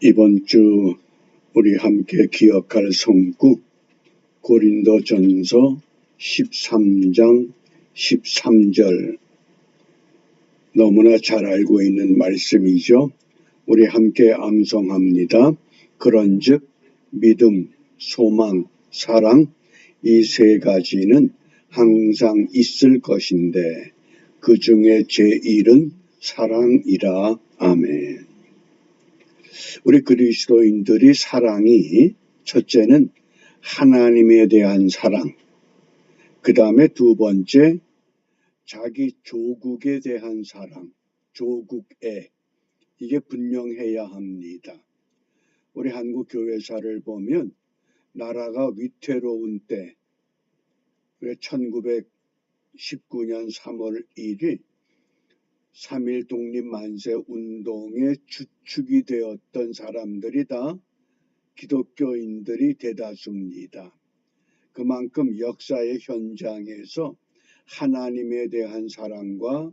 이번 주 우리 함께 기억할 성구 고린도 전서 13장 13절 너무나 잘 알고 있는 말씀이죠. 우리 함께 암송합니다. 그런즉 믿음, 소망, 사랑 이 세 가지는 항상 있을 것인데 그 중에 제일은 사랑이라 아멘. 우리 그리스도인들이 사랑이 첫째는 하나님에 대한 사랑, 그 다음에 두 번째 자기 조국에 대한 사랑, 조국에 이게 분명해야 합니다. 우리 한국 교회사를 보면 나라가 위태로운 때, 1919년 3월 1일 3.1 독립만세 운동의 주축이 되었던 사람들이 다 기독교인들이 대다수입니다. 그만큼 역사의 현장에서 하나님에 대한 사랑과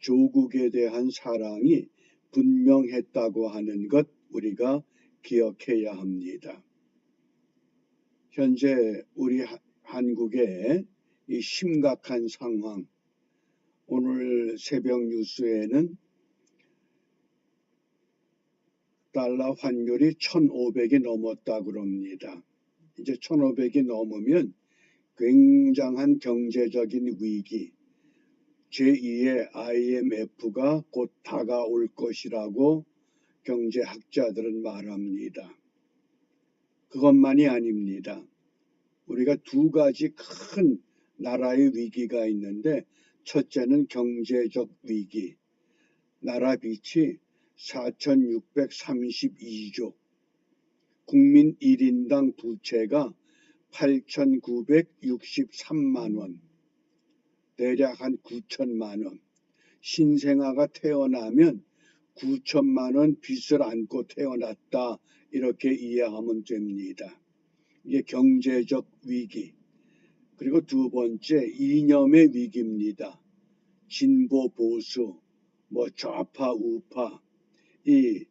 조국에 대한 사랑이 분명했다고 하는 것 우리가 기억해야 합니다. 현재 우리 한국의 이 심각한 상황, 오늘 새벽 뉴스에는 달러 환율이 1,500이 넘었다 그럽니다. 이제 1,500이 넘으면 굉장한 경제적인 위기, 제2의 IMF가 곧 다가올 것이라고 경제학자들은 말합니다. 그것만이 아닙니다. 우리가 두 가지 큰 나라의 위기가 있는데 첫째는 경제적 위기. 나라 빚이 4,632조. 국민 1인당 부채가 8,963만 원. 대략 한 9천만 원. 신생아가 태어나면 9천만 원 빚을 안고 태어났다. 이렇게 이해하면 됩니다. 이게 경제적 위기. 그리고 두 번째 이념의 위기입니다. 진보 보수, 뭐 좌파 우파 이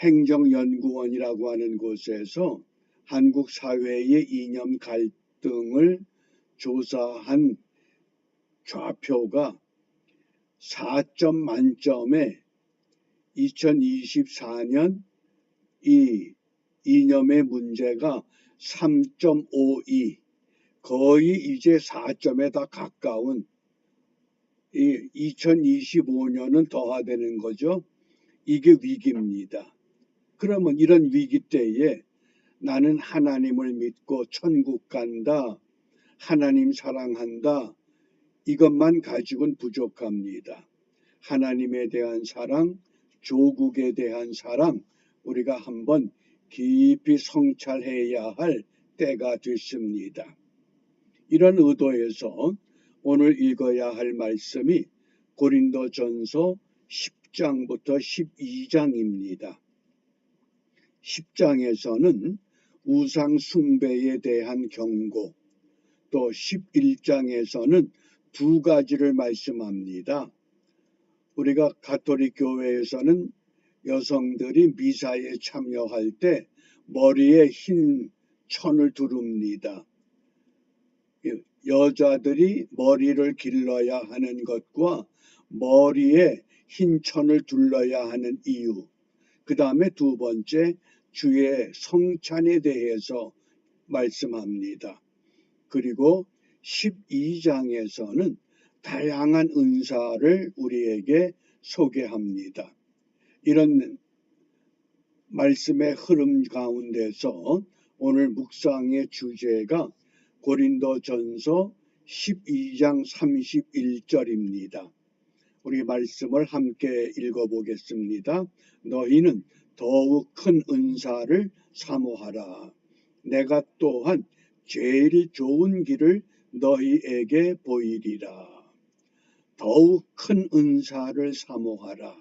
행정연구원이라고 하는 곳에서 한국 사회의 이념 갈등을 조사한 좌표가 4점 만점에 2024년 이 이념의 문제가 3.52 거의 이제 4점에 다 가까운 이 2025년은 더하되는 거죠. 이게 위기입니다. 그러면 이런 위기 때에 나는 하나님을 믿고 천국 간다. 하나님 사랑한다. 이것만 가지고는 부족합니다. 하나님에 대한 사랑, 조국에 대한 사랑, 우리가 한번 깊이 성찰해야 할 때가 됐습니다. 이런 의도에서 오늘 읽어야 할 말씀이 고린도 전서 10장부터 12장입니다. 10장에서는 우상 숭배에 대한 경고, 또 11장에서는 두 가지를 말씀합니다. 우리가 가톨릭 교회에서는 여성들이 미사에 참여할 때 머리에 흰 천을 두릅니다. 여자들이 머리를 길러야 하는 것과 머리에 흰 천을 둘러야 하는 이유. 그 다음에 두 번째 주의 성찬에 대해서 말씀합니다. 그리고 12장에서는 다양한 은사를 우리에게 소개합니다. 이런 말씀의 흐름 가운데서 오늘 묵상의 주제가 고린도전서 12장 31절입니다. 우리 말씀을 함께 읽어보겠습니다. 너희는 더욱 큰 은사를 사모하라. 내가 또한 제일 좋은 길을 너희에게 보이리라. 더욱 큰 은사를 사모하라.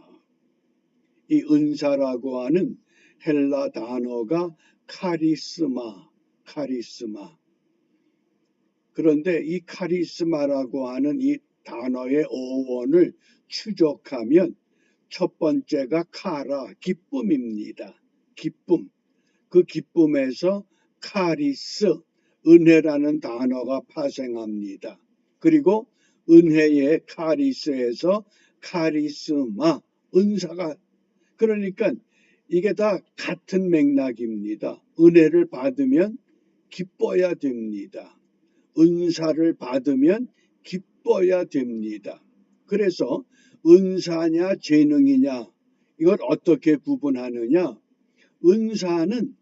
이 은사라고 하는 헬라 단어가 카리스마, 카리스마. 그런데 이 카리스마라고 하는 이 단어의 어원을 추적하면 첫 번째가 카라, 기쁨입니다. 기쁨. 그 기쁨에서 카리스, 은혜라는 단어가 파생합니다. 그리고 은혜의 카리스에서 카리스마, 은사가 그러니까 이게 다 같은 맥락입니다. 은혜를 받으면 기뻐야 됩니다. 은사를 받으면 기뻐야 됩니다. 그래서 은사냐 재능이냐 이걸 어떻게 구분하느냐? 은사는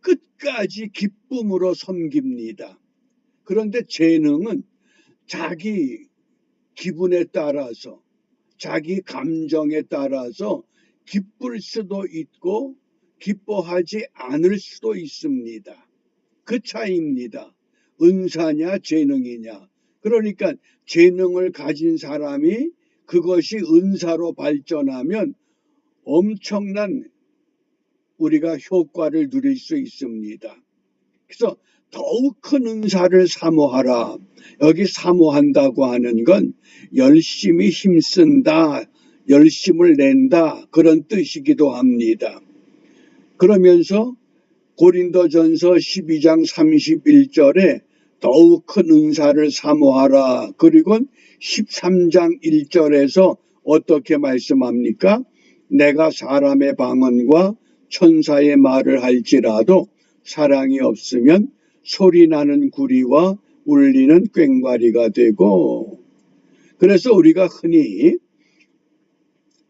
끝까지 기쁨으로 섬깁니다. 그런데 재능은 자기 기분에 따라서 자기 감정에 따라서 기쁠 수도 있고 기뻐하지 않을 수도 있습니다. 그 차이입니다. 은사냐 재능이냐. 그러니까 재능을 가진 사람이 그것이 은사로 발전하면 엄청난 우리가 효과를 누릴 수 있습니다. 그래서 더욱 큰 은사를 사모하라. 여기 사모한다고 하는 건 열심히 힘쓴다, 열심을 낸다 그런 뜻이기도 합니다. 그러면서 고린도전서 12장 31절에 더욱 큰 은사를 사모하라. 그리고 13장 1절에서 어떻게 말씀합니까? 내가 사람의 방언과 천사의 말을 할지라도 사랑이 없으면 소리 나는 구리와 울리는 꽹과리가 되고 그래서 우리가 흔히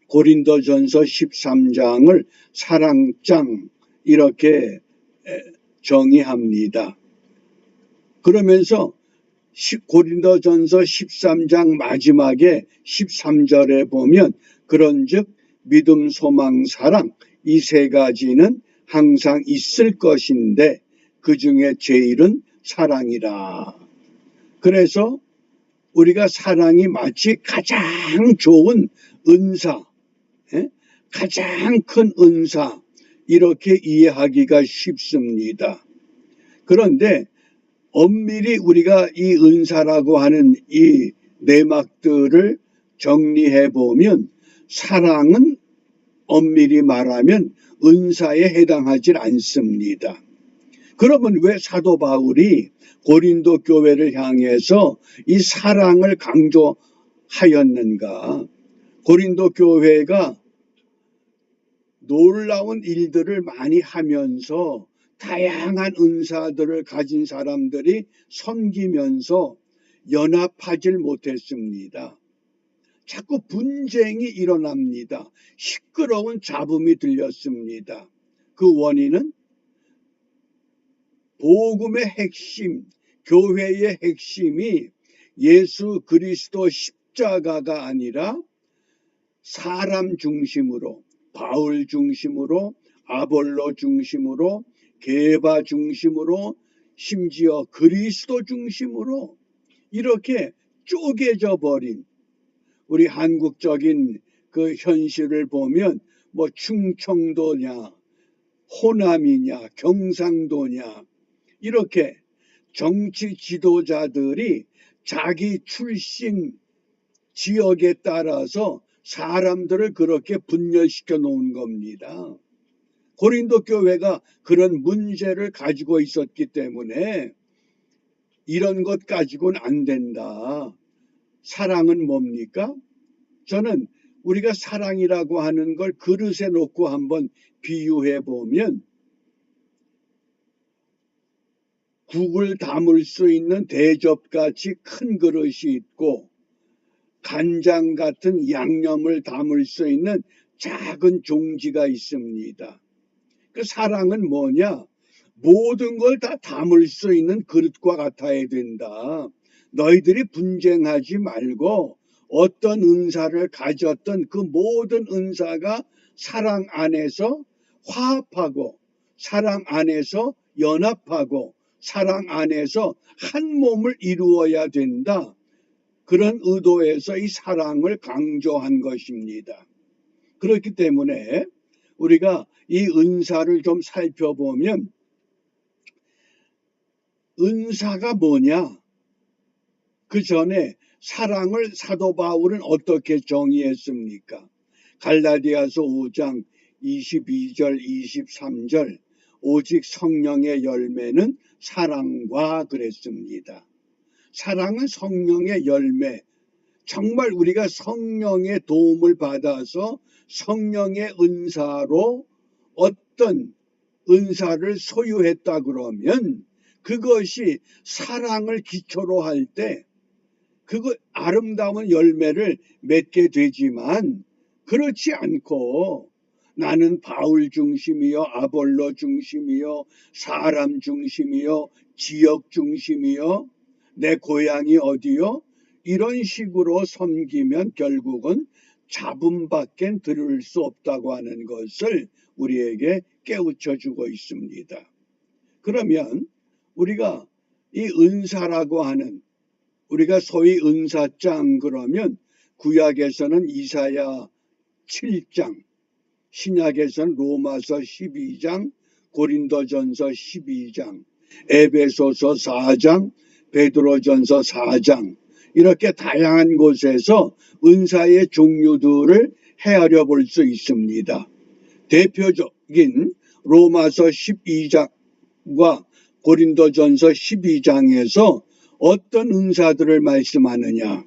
고린도전서 13장을 사랑장 이렇게 정의합니다. 그러면서 고린도전서 13장 마지막에 13절에 보면 그런즉 믿음, 소망, 사랑 이 세 가지는 항상 있을 것인데 그 중에 제일은 사랑이라. 그래서 우리가 사랑이 마치 가장 좋은 은사, 예? 가장 큰 은사 이렇게 이해하기가 쉽습니다. 그런데 엄밀히 우리가 이 은사라고 하는 이 내막들을 정리해 보면 사랑은 엄밀히 말하면 은사에 해당하지 않습니다. 그러면 왜 사도 바울이 고린도 교회를 향해서 이 사랑을 강조하였는가? 고린도 교회가 놀라운 일들을 많이 하면서 다양한 은사들을 가진 사람들이 섬기면서 연합하질 못했습니다. 자꾸 분쟁이 일어납니다. 시끄러운 잡음이 들렸습니다. 그 원인은 복음의 핵심, 교회의 핵심이 예수 그리스도 십자가가 아니라 사람 중심으로, 바울 중심으로, 아볼로 중심으로, 개바 중심으로, 심지어 그리스도 중심으로 이렇게 쪼개져 버린 우리 한국적인 그 현실을 보면 뭐 충청도냐, 호남이냐, 경상도냐, 이렇게 정치 지도자들이 자기 출신 지역에 따라서 사람들을 그렇게 분열시켜 놓은 겁니다. 고린도 교회가 그런 문제를 가지고 있었기 때문에 이런 것 가지고는 안 된다. 사랑은 뭡니까? 저는 우리가 사랑이라고 하는 걸 그릇에 놓고 한번 비유해 보면 국을 담을 수 있는 대접같이 큰 그릇이 있고 간장 같은 양념을 담을 수 있는 작은 종지가 있습니다. 그 사랑은 뭐냐? 모든 걸 다 담을 수 있는 그릇과 같아야 된다. 너희들이 분쟁하지 말고 어떤 은사를 가졌던 그 모든 은사가 사랑 안에서 화합하고 사랑 안에서 연합하고 사랑 안에서 한 몸을 이루어야 된다. 그런 의도에서 이 사랑을 강조한 것입니다. 그렇기 때문에 우리가 이 은사를 좀 살펴보면 은사가 뭐냐? 그 전에 사랑을 사도 바울은 어떻게 정의했습니까? 갈라디아서 5장 22절 23절 오직 성령의 열매는 사랑과 그랬습니다. 사랑은 성령의 열매. 정말 우리가 성령의 도움을 받아서 성령의 은사로 어떤 은사를 소유했다 그러면 그것이 사랑을 기초로 할 때 그거 아름다운 열매를 맺게 되지만 그렇지 않고 나는 바울 중심이요 아볼로 중심이요 사람 중심이요 지역 중심이요 내 고향이 어디요 이런 식으로 섬기면 결국은 잡음밖엔 들을 수 없다고 하는 것을 우리에게 깨우쳐 주고 있습니다. 그러면 우리가 이 은사라고 하는 우리가 소위 은사장 그러면 구약에서는 이사야 7장, 신약에서는 로마서 12장, 고린도전서 12장, 에베소서 4장, 베드로전서 4장 이렇게 다양한 곳에서 은사의 종류들을 헤아려 볼 수 있습니다. 대표적인 로마서 12장과 고린도전서 12장에서 어떤 은사들을 말씀하느냐?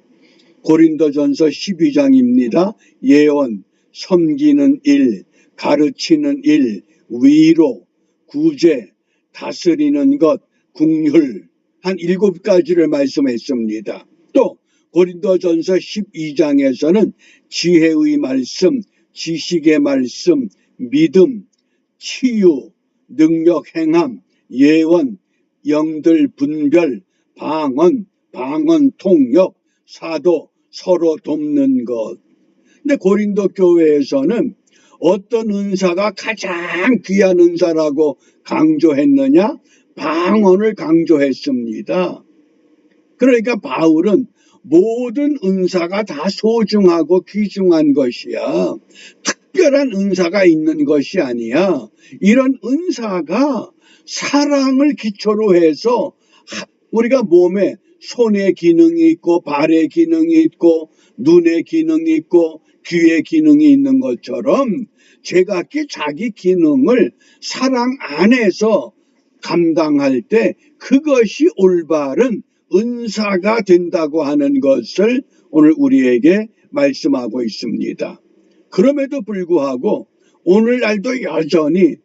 고린도전서 12장입니다. 예언, 섬기는 일, 가르치는 일, 위로, 구제, 다스리는 것, 국률 한 일곱 가지를 말씀했습니다. 또 고린도전서 12장에서는 지혜의 말씀, 지식의 말씀, 믿음, 치유, 능력 행함, 예원, 영들 분별, 방언, 방언 통역, 사도, 서로 돕는 것. 근데 고린도 교회에서는 어떤 은사가 가장 귀한 은사라고 강조했느냐? 방언을 강조했습니다. 그러니까 바울은 모든 은사가 다 소중하고 귀중한 것이야. 특별한 은사가 있는 것이 아니야. 이런 은사가 사랑을 기초로 해서 우리가 몸에 손의 기능이 있고 발의 기능이 있고 눈의 기능이 있고 귀의 기능이 있는 것처럼 제각기 자기 기능을 사랑 안에서 감당할 때 그것이 올바른 은사가 된다고 하는 것을 오늘 우리에게 말씀하고 있습니다. 그럼에도 불구하고 오늘날도 여전히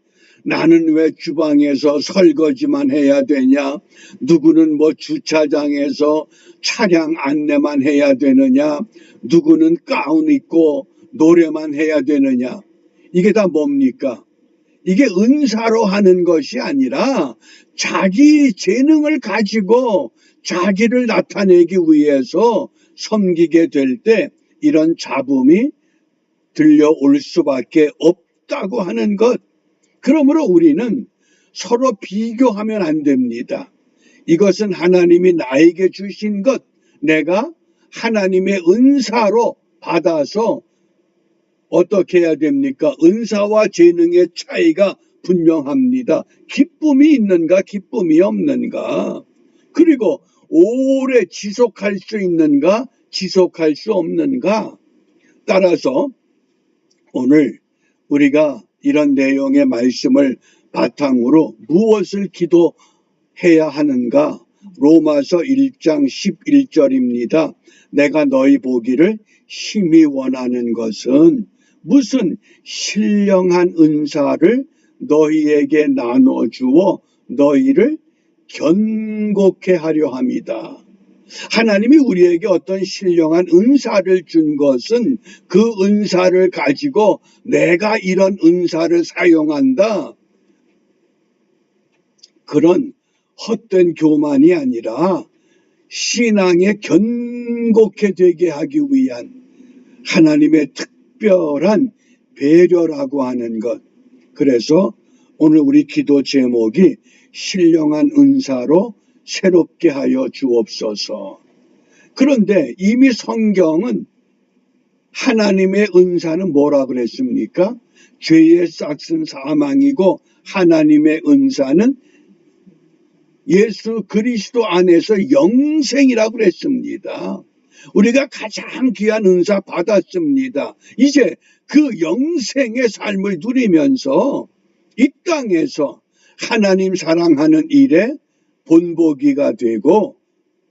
나는 왜 주방에서 설거지만 해야 되냐? 누구는 뭐 주차장에서 차량 안내만 해야 되느냐? 누구는 가운 입고 노래만 해야 되느냐? 이게 다 뭡니까? 이게 은사로 하는 것이 아니라 자기 재능을 가지고 자기를 나타내기 위해서 섬기게 될 때 이런 잡음이 들려올 수밖에 없다고 하는 것. 그러므로 우리는 서로 비교하면 안 됩니다. 이것은 하나님이 나에게 주신 것, 내가 하나님의 은사로 받아서 어떻게 해야 됩니까? 은사와 재능의 차이가 분명합니다. 기쁨이 있는가, 기쁨이 없는가. 그리고 오래 지속할 수 있는가, 지속할 수 없는가. 따라서 오늘 우리가 이런 내용의 말씀을 바탕으로 무엇을 기도해야 하는가? 로마서 1장 11절입니다. 내가 너희 보기를 심히 원하는 것은 무슨 신령한 은사를 너희에게 나눠주어 너희를 견고케 하려 합니다. 하나님이 우리에게 어떤 신령한 은사를 준 것은 그 은사를 가지고 내가 이런 은사를 사용한다. 그런 헛된 교만이 아니라 신앙에 견고케 되게 하기 위한 하나님의 특 별한 배려라고 하는 것. 그래서 오늘 우리 기도 제목이 신령한 은사로 새롭게 하여 주옵소서. 그런데 이미 성경은 하나님의 은사는 뭐라 그랬습니까? 죄의 싹슨 사망이고 하나님의 은사는 예수 그리스도 안에서 영생이라고 그랬습니다. 우리가 가장 귀한 은사 받았습니다. 이제 그 영생의 삶을 누리면서 이 땅에서 하나님 사랑하는 일에 본보기가 되고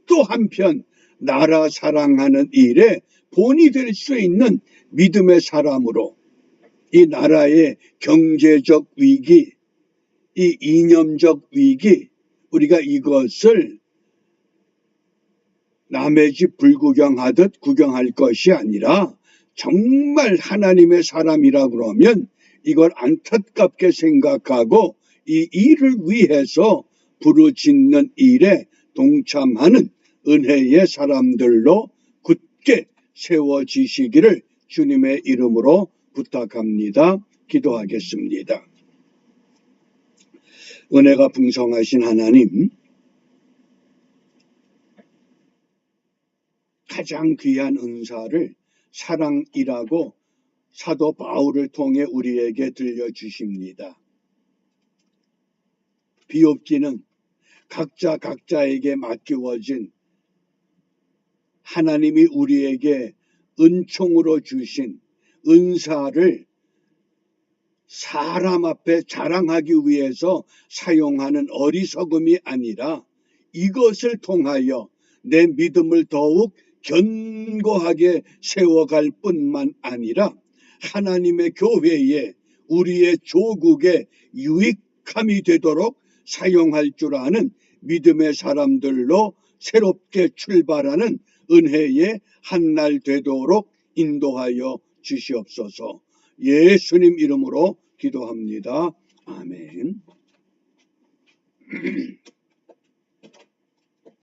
또 한편 나라 사랑하는 일에 본이 될 수 있는 믿음의 사람으로 이 나라의 경제적 위기, 이 이념적 위기, 우리가 이것을 남의 집 불구경하듯 구경할 것이 아니라 정말 하나님의 사람이라 그러면 이걸 안타깝게 생각하고 이 일을 위해서 부르짖는 일에 동참하는 은혜의 사람들로 굳게 세워지시기를 주님의 이름으로 부탁합니다. 기도하겠습니다. 은혜가 풍성하신 하나님, 가장 귀한 은사를 사랑이라고 사도 바울을 통해 우리에게 들려주십니다. 비옵기는 각자 각자에게 맡겨진 하나님이 우리에게 은총으로 주신 은사를 사람 앞에 자랑하기 위해서 사용하는 어리석음이 아니라 이것을 통하여 내 믿음을 더욱 견고하게 세워갈 뿐만 아니라 하나님의 교회에 우리의 조국에 유익함이 되도록 사용할 줄 아는 믿음의 사람들로 새롭게 출발하는 은혜의 한날 되도록 인도하여 주시옵소서. 예수님 이름으로 기도합니다. 아멘.